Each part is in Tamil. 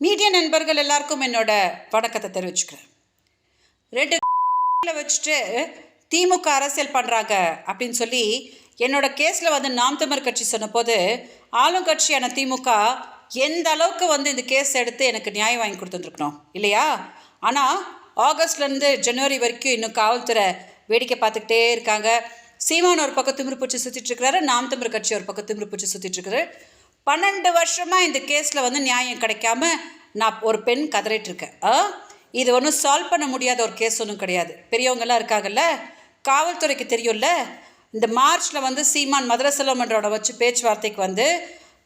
நண்பர்கள் எல்லாருக்கும் என்னோட வணக்கத்தை தெரிவிச்சுக்கிறேன். ரெண்டு வச்சுட்டு திமுக அரசியல் பண்ணுறாங்க அப்படின்னு சொல்லி என்னோட கேஸில் வந்து நாம் தமிழ் கட்சி சொன்னபோது ஆளுங்கட்சியான திமுக எந்த அளவுக்கு வந்து இந்த கேஸ் எடுத்து எனக்கு நியாயம் வாங்கி கொடுத்துருக்கணும் இல்லையா? ஆனால் ஆகஸ்ட்லேருந்து ஜனவரி வரைக்கும் இன்னும் காவல்துறை வேடிக்கை பார்த்துக்கிட்டே இருக்காங்க. சீமான் ஒரு பக்கம் திமிரு பூச்சி சுற்றிட்டு இருக்கிறாரு நாம் தமிழ் கட்சி ஒரு பக்கம் திமிரு பூச்சி சுற்றிட்டு இருக்கிறாரு பன்னெண்டு வருஷமாக இந்த கேஸில் வந்து நியாயம் கிடைக்காம நான் ஒரு பெண் கதறிட்டுருக்கேன். ஆ? இது ஒன்றும் சால்வ் பண்ண முடியாத ஒரு கேஸ் ஒன்றும் கிடையாது. பெரியவங்கெல்லாம் இருக்காங்கல்ல? காவல்துறைக்கு தெரியும்ல? இந்த மார்ச்சில் வந்து சீமான் மதுரை செல்வமன்றோட வச்சு பேச்சுவார்த்தைக்கு வந்து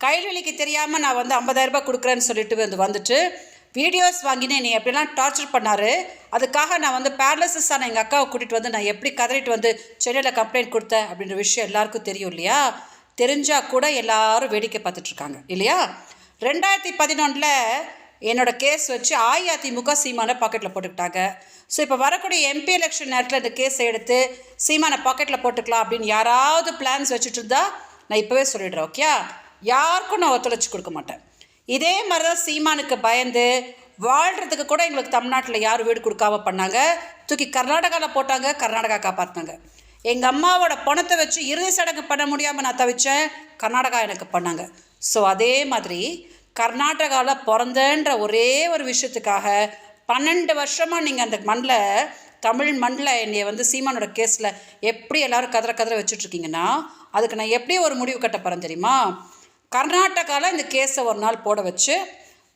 கைவெளிக்கு தெரியாமல் நான் வந்து 50000 ரூபாய் கொடுக்குறேன்னு சொல்லிட்டு வந்து வந்துட்டு வீடியோஸ் வாங்கினேன். நீ எப்படிலாம் டார்ச்சர் பண்ணாரு? அதுக்காக நான் வந்து பேரலசிஸான எங்கள் அக்காவை கூட்டிகிட்டு வந்து நான் எப்படி கதறிட்டு வந்து சென்னையில் கம்ப்ளைண்ட் கொடுத்தேன் அப்படின்ற விஷயம் எல்லாருக்கும் தெரியும் இல்லையா? தெரிஞ்சால் கூட எல்லாரும் வேடிக்கை பார்த்துட்ருக்காங்க இல்லையா? ரெண்டாயிரத்தி பதினொன்றில் என்னோடய கேஸ் வச்சு அஇஅதிமுக சீமானை பாக்கெட்டில் போட்டுக்கிட்டாங்க. ஸோ இப்போ வரக்கூடிய எம்பி எலெக்ஷன் நேரத்தில் இந்த கேஸை எடுத்து சீமானை பாக்கெட்டில் போட்டுக்கலாம் அப்படின்னு யாராவது பிளான்ஸ் வச்சுட்டு இருந்தா நான் இப்போவே சொல்லிடுறேன் ஓகே யாருக்கும் நான் ஒத்துழைச்சி கொடுக்க மாட்டேன். இதே மாதிரி தான் சீமானுக்கு பயந்து வாழ்கிறதுக்கு கூட எங்களுக்கு தமிழ்நாட்டில் யாரும் வீடு கொடுக்காம பண்ணாங்க? தூக்கி கர்நாடகாவில் போட்டாங்க கர்நாடகா காப்பாற்றினாங்க எங்கள் அம்மாவோட பணத்தை வச்சு இறுதி சடங்கு பண்ண முடியாமல் நான் தவிச்சேன் கர்நாடகா எனக்கு பண்ணாங்க. ஸோ அதே மாதிரி கர்நாடகாவில் பிறந்தன்ற ஒரே ஒரு விஷயத்துக்காக பன்னெண்டு வருஷமாக நீங்கள் அந்த மண்ணில் தமிழ் மண்ணில் என்னை வந்து சீமானோட கேஸில் எப்படி எல்லோரும் கதற கதற வச்சுட்ருக்கீங்கன்னா அதுக்கு நான் எப்படி ஒரு முடிவு கட்ட போகிறேன் தெரியுமா? கர்நாடகாவில் இந்த கேஸை ஒரு நாள் போட வச்சு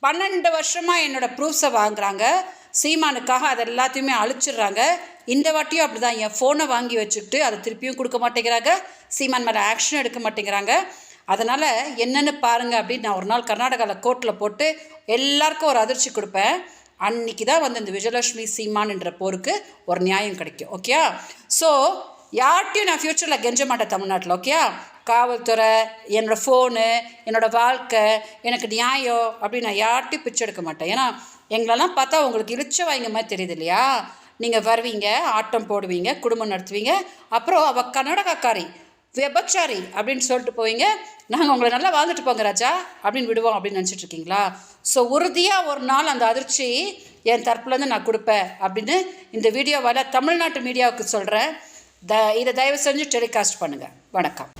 பன்னெண்டு வருஷமாக என்னோடய ப்ரூஃப்ஸை வாங்குறாங்க. சீமானுக்காக அது எல்லாத்தையுமே அழிச்சிடுறாங்க. இந்த வாட்டியும் அப்படி தான் என் ஃபோனை வாங்கி வச்சுக்கிட்டு அதை திருப்பியும் கொடுக்க மாட்டேங்கிறாங்க. சீமான் மேலே ஆக்ஷன் எடுக்க மாட்டேங்கிறாங்க. அதனால் என்னென்னு பாருங்கள் அப்படின்னு நான் ஒரு நாள் கர்நாடகாவில் கோர்ட்டில் போட்டு எல்லாருக்கும் ஒரு அதிர்ச்சி கொடுப்பேன். அன்னைக்கு தான் வந்து இந்த விஜயலட்சுமி சீமான் என்ற போருக்கு ஒரு நியாயம் கிடைக்கும். ஓகேயா? ஸோ யார்ட்டையும் நான் ஃப்யூச்சரில் கெஞ்ச மாட்டேன் தமிழ்நாட்டில். ஓகேயா? காவல்துறை என்னோடய ஃபோனு என்னோடய வாழ்க்கை எனக்கு நியாயம் அப்படின்னு நான் யார்ட்டையும் பிச்சை எடுக்க மாட்டேன். ஏன்னா எங்களெல்லாம் பார்த்தா உங்களுக்கு இழிச்ச வாங்க மாதிரி தெரியுது இல்லையா? நீங்கள் வருவீங்க ஆட்டம் போடுவீங்க குடும்பம் நடத்துவீங்க அப்புறம் அவள் கர்நாடகாக்காரி விபச்சாரி அப்படின்னு சொல்லிட்டு போவீங்க. நாங்கள் உங்களை நல்லா வாழ்ந்துட்டு போங்க ராஜா அப்படின்னு விடுவோம் அப்படின்னு நினச்சிட்டு இருக்கீங்களா? ஸோ உறுதியாக ஒரு நாள் அந்த அதிர்ச்சி என் தரப்புலேருந்து நான் கொடுப்பேன் அப்படின்னு இந்த வீடியோவால் தமிழ்நாட்டு மீடியாவுக்கு சொல்கிறேன் த இதை தயவு செஞ்சு டெலிகாஸ்ட் பண்ணுங்கள் வணக்கம்.